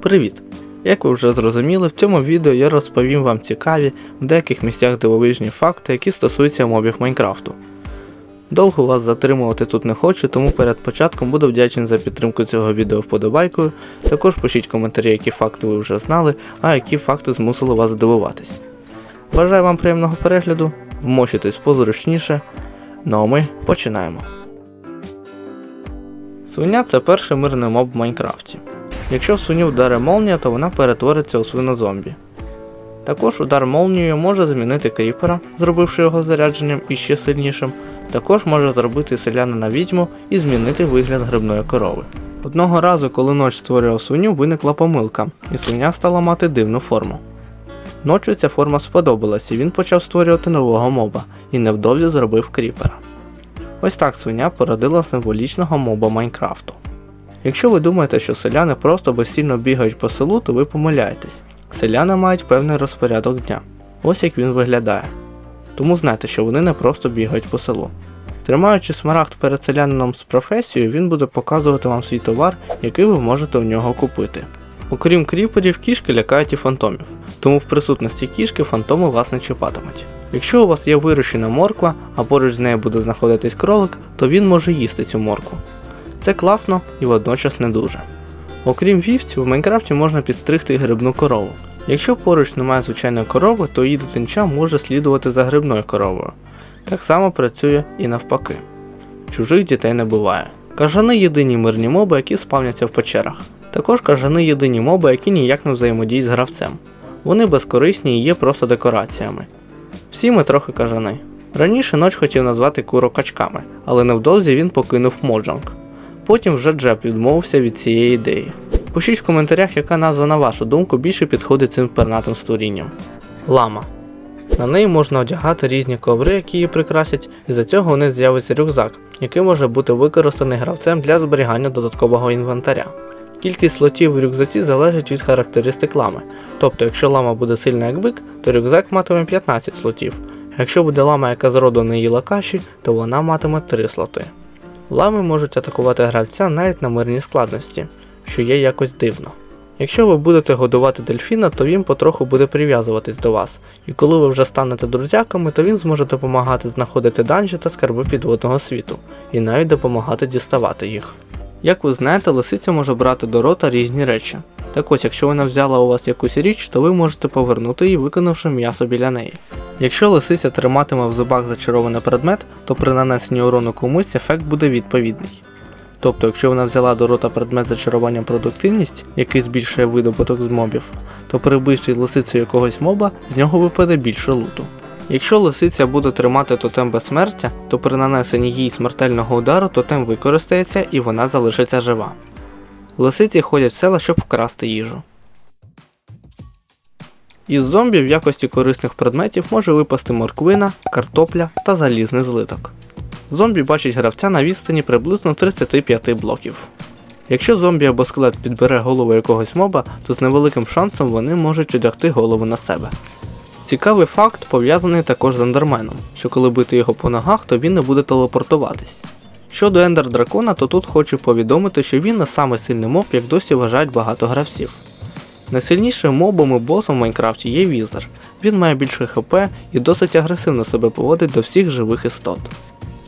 Привіт! Як ви вже зрозуміли, в цьому відео я розповім вам цікаві в деяких місцях дивовижні факти, які стосуються мобів Майнкрафту. Довго вас затримувати тут не хочу, тому перед початком буду вдячний за підтримку цього відео вподобайкою. Також пишіть коментарі, які факти ви вже знали, а які факти змусили вас здивуватись. Бажаю вам приємного перегляду, вмощуйтесь позручніше. Ну а ми починаємо. Свиня це перший мирний моб в Майнкрафті. Якщо в свиню вдаре молнія, то вона перетвориться у свинозомбі. Також удар молнією може змінити кріпера, зробивши його зарядженням іще сильнішим. Також може зробити селяна на відьму і змінити вигляд грибної корови. Одного разу, коли ноч створював свиню, виникла помилка, і свиня стала мати дивну форму. Ночі ця форма сподобалась, і він почав створювати нового моба і невдовзі зробив кріпера. Ось так свиня породила символічного моба Майнкрафту. Якщо ви думаєте, що селяни просто безцільно бігають по селу, то ви помиляєтесь. Селяни мають певний розпорядок дня. Ось як він виглядає. Тому знайте, що вони не просто бігають по селу. Тримаючи смарагд перед селянином з професією, він буде показувати вам свій товар, який ви можете у нього купити. Окрім кріперів, кішки лякають і фантомів, тому в присутності кішки фантоми вас не чіпатимуть. Якщо у вас є вирощена морква, а поруч з нею буде знаходитись кролик, то він може їсти цю моркву. Це класно і водночас не дуже. Окрім вівців, в Майнкрафті можна підстригти грибну корову. Якщо поруч немає звичайної корови, то її дитинча може слідувати за грибною коровою. Так само працює і навпаки. Чужих дітей не буває. Кажани єдині мирні моби, які спавняться в печерах. Також кажани єдині моби, які ніяк не взаємодіють з гравцем. Вони безкорисні і є просто декораціями. Всі ми трохи кажани. Раніше ноч хотів назвати куро качками, але невдовзі він покинув моджанг. Потім вже Джеб відмовився від цієї ідеї. Пишіть в коментарях, яка назва, на вашу думку, більше підходить цим пернатим створінням. Лама. На неї можна одягати різні коври, які її прикрасять, і за цього у них з'явиться рюкзак, який може бути використаний гравцем для зберігання додаткового інвентаря. Кількість слотів в рюкзаці залежить від характеристик лами. Тобто, якщо лама буде сильна як бик, то рюкзак матиме 15 слотів. Якщо буде лама, яка зроду не їла каші, то вона матиме 3 слоти. Лами можуть атакувати гравця навіть на мирній складності, що є якось дивно. Якщо ви будете годувати дельфіна, то він потроху буде прив'язуватись до вас, і коли ви вже станете друзяками, то він зможе допомагати знаходити данжі та скарби підводного світу, і навіть допомагати діставати їх. Як ви знаєте, лисиця може брати до рота різні речі. Так ось, якщо вона взяла у вас якусь річ, то ви можете повернути її, виконавши м'ясо біля неї. Якщо лисиця триматиме в зубах зачарований предмет, то при нанесенні урону комусь ефект буде відповідний. Тобто, якщо вона взяла до рота предмет зачаруванням продуктивність, який збільшує видобуток з мобів, то при вбивстві лисицею якогось моба з нього випаде більше луту. Якщо лисиця буде тримати тотем безсмертя, то при нанесенні їй смертельного удару тотем використається і вона залишиться жива. Лисиці ходять в села, щоб вкрасти їжу. Із зомбі в якості корисних предметів може випасти морквина, картопля та залізний злиток. Зомбі бачить гравця на відстані приблизно 35 блоків. Якщо зомбі або скелет підбере голову якогось моба, то з невеликим шансом вони можуть одягти голову на себе. Цікавий факт пов'язаний також з ендерменом, що коли бити його по ногах, то він не буде телепортуватись. Щодо ендер дракона, то тут хочу повідомити, що він не саме сильний моб, як досі вважають багато гравців. Найсильнішим мобом і босом в Майнкрафті є Візер. Він має більше хп і досить агресивно себе поводить до всіх живих істот.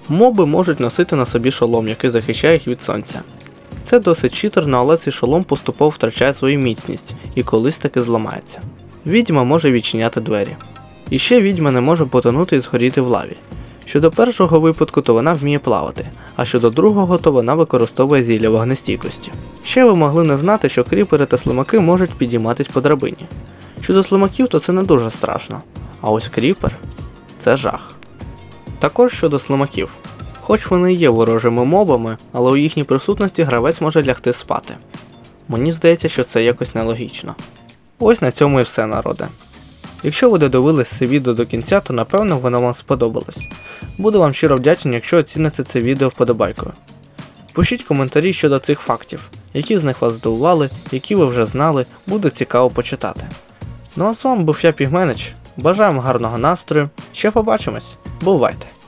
Моби можуть носити на собі шолом, який захищає їх від сонця. Це досить читерно, але цей шолом поступово втрачає свою міцність і колись таки зламається. Відьма може відчиняти двері. І ще відьма не може потонути і згоріти в лаві. Щодо першого випадку, то вона вміє плавати, а щодо другого, то вона використовує зілля вогнестійкості. Ще ви могли не знати, що кріпери та слимаки можуть підійматись по драбині. Щодо слимаків, то це не дуже страшно. А ось кріпер це жах. Також щодо слимаків. Хоч вони є ворожими мобами, але у їхній присутності гравець може лягти спати. Мені здається, що це якось нелогічно. Ось на цьому і все, народе. Якщо ви додивились це відео до кінця, то напевно воно вам сподобалось. Буду вам щиро вдячний, якщо оціните це відео вподобайкою. Пишіть коментарі щодо цих фактів, які з них вас здивували, які ви вже знали, буде цікаво почитати. Ну а з вами був я Пігменич. Бажаємо гарного настрою, ще побачимось, бувайте!